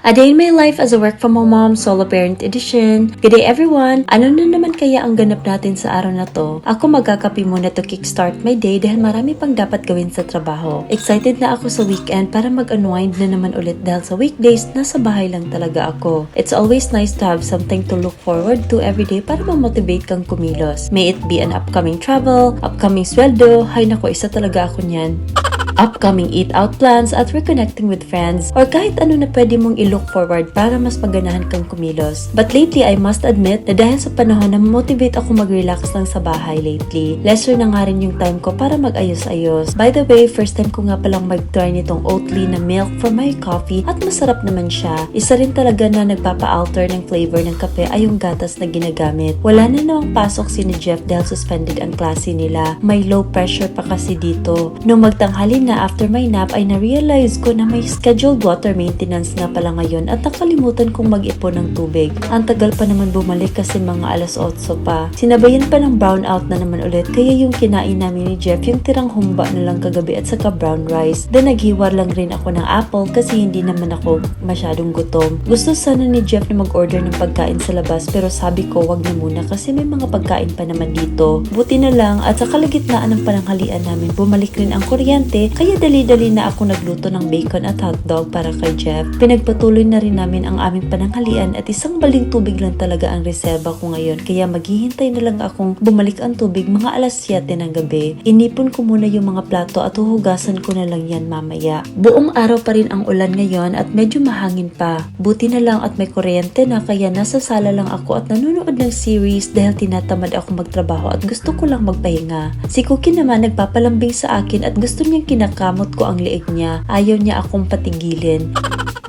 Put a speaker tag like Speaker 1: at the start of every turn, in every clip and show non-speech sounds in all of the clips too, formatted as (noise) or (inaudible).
Speaker 1: A Day in My Life as a Work From Home Mom Solo Parent Edition. Good day everyone! Ano na naman kaya ang ganap natin sa araw na to? Ako magkakapi muna to kickstart my day dahil marami pang dapat gawin sa trabaho. Excited na ako sa weekend para mag-unwind na naman ulit dahil sa weekdays nasa bahay lang talaga ako. It's always nice to have something to look forward to every day para ma-motivate kang kumilos. May it be an upcoming travel, upcoming sweldo, hay nako isa talaga ako niyan upcoming eat-out plans at reconnecting with friends or kahit ano na pwede mong i-look forward para mas maganahan kang kumilos. But lately, I must admit na dahil sa panahon na motivate ako mag-relax lang sa bahay lately, lesser na nga rin yung time ko para mag-ayos-ayos. By the way, first time ko nga palang mag-try nitong Oatly na milk for my coffee at masarap naman siya. Isa rin talaga na nagpapa-alter ng flavor ng kape ay yung gatas na ginagamit. Wala na namang pasok si ni Jeff dahil suspended ang klase nila. May low pressure pa kasi dito. Nung magtanghali na after my nap ay na-realize ko na may scheduled water maintenance nga pala ngayon at nakalimutan kong mag-ipon ng tubig. Ang tagal pa naman bumalik kasi mga alas 8 pa. Sinabayan pa ng brown out na naman ulit kaya yung kinain namin ni Jeff yung tirang humba na lang kagabi at saka brown rice. Then naghiwar lang rin ako ng apple kasi hindi naman ako masyadong gutom. Gusto sana ni Jeff na mag-order ng pagkain sa labas pero sabi ko wag na muna kasi may mga pagkain pa naman dito. Buti na lang at sa kalagitnaan ng pananghalian namin bumalik rin ang kuryente kaya dali-dali na ako nagluto ng bacon at hotdog para kay Jeff. Pinagpatuloy na rin namin ang aming pananghalian at isang baling tubig lang talaga ang reserba ko ngayon kaya maghihintay na lang akong bumalik ang tubig mga alas 7 ng gabi. Inipon ko muna yung mga plato at huhugasan ko na lang yan mamaya. Buong araw pa rin ang ulan ngayon at medyo mahangin pa. Buti na lang at may kuryente na kaya nasa sala lang ako at nanonood ng series dahil tinatamad ako magtrabaho at gusto ko lang magpahinga. Si Cookie naman nagpapalambing sa akin at gusto niyang kinakamot ko ang liig niya. Ayaw niya akong patigilin.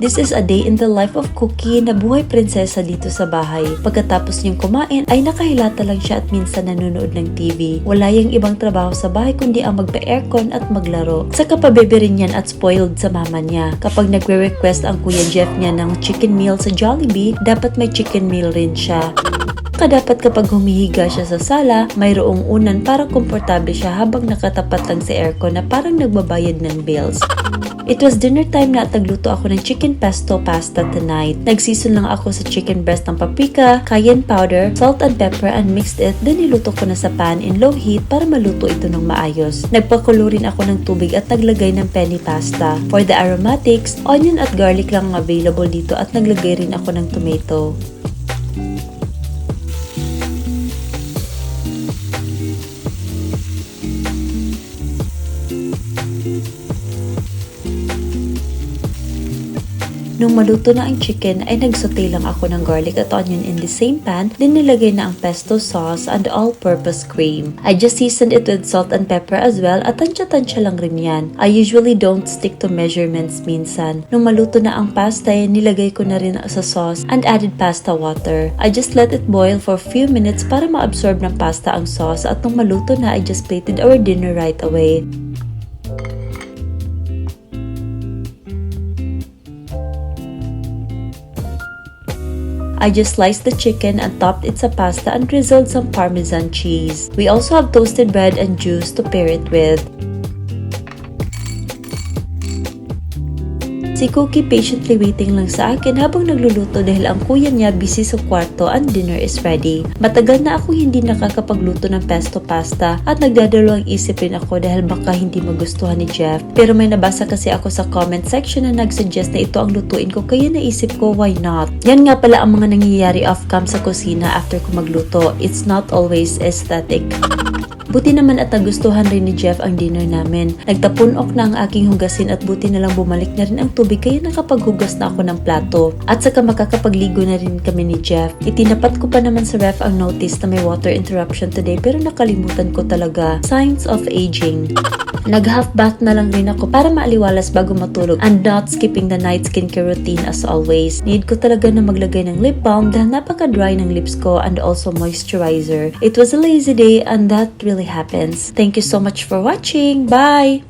Speaker 1: This is a day in the life of Cookie na buhay prinsesa dito sa bahay. Pagkatapos niyang kumain ay nakahilata lang siya at minsan nanonood ng TV. Wala yung ibang trabaho sa bahay kundi ang magpa-aircon at maglaro. Sa kapabebe rin yan at spoiled sa mama niya. Kapag nagre-request ang kuya Jeff niya ng chicken meal sa Jollibee, dapat may chicken meal rin siya. Kadapat kapag humihiga siya sa sala, mayroong unan para komportable siya habang nakatapat lang sa aircon na parang nagbabayad ng bills. It was dinner time na at ako ng chicken pesto pasta tonight. Nagseason lang ako sa chicken breast ng paprika, cayenne powder, salt and pepper and mixed it. Then niluto ko na sa pan in low heat para maluto ito ng maayos. Nagpakulo rin ako ng tubig at naglagay ng penny pasta. For the aromatics, onion at garlic lang ang available dito at naglagay rin ako ng tomato. Nung maluto na ang chicken ay nagsaute lang ako ng garlic at onion in the same pan, then nilagay na ang pesto sauce and all-purpose cream. I just seasoned it with salt and pepper as well at tansya-tansya lang rin yan. I usually don't stick to measurements minsan. Nung maluto na ang pasta ay nilagay ko na rin sa sauce and added pasta water. I just let it boil for few minutes para ma-absorb ng pasta ang sauce at nung maluto na I just plated our dinner right away. I just sliced the chicken and topped it sa pasta and drizzled some parmesan cheese. We also have toasted bread and juice to pair it with. Si Cookie patiently waiting lang sa akin habang nagluluto dahil ang kuya niya busy sa kwarto and dinner is ready. Matagal na ako hindi nakakapagluto ng pesto pasta at nagdadalawang isip rin ako dahil baka hindi magustuhan ni Jeff. Pero may nabasa kasi ako sa comment section na nagsuggest na ito ang lutuin ko kaya naisip ko why not. Yan nga pala ang mga nangyayari off-cam sa kusina after ko magluto. It's not always aesthetic. Buti naman at nagustuhan rin ni Jeff ang dinner namin. Nagtapunok na ang aking hugasin at buti na lang bumalik na rin ang tubig kaya nakapaghugas na ako ng plato. At saka makakapagligo na rin kami ni Jeff. Itinapat ko pa naman sa ref ang notice na may water interruption today pero nakalimutan ko talaga. Signs of aging. (laughs) Nag-half bath na lang rin ako para maaliwalas bago matulog and not skipping the night skincare routine as always. Need ko talaga na maglagay ng lip balm dahil napaka-dry ng lips ko and also moisturizer. It was a lazy day and that really happens. Thank you so much for watching. Bye!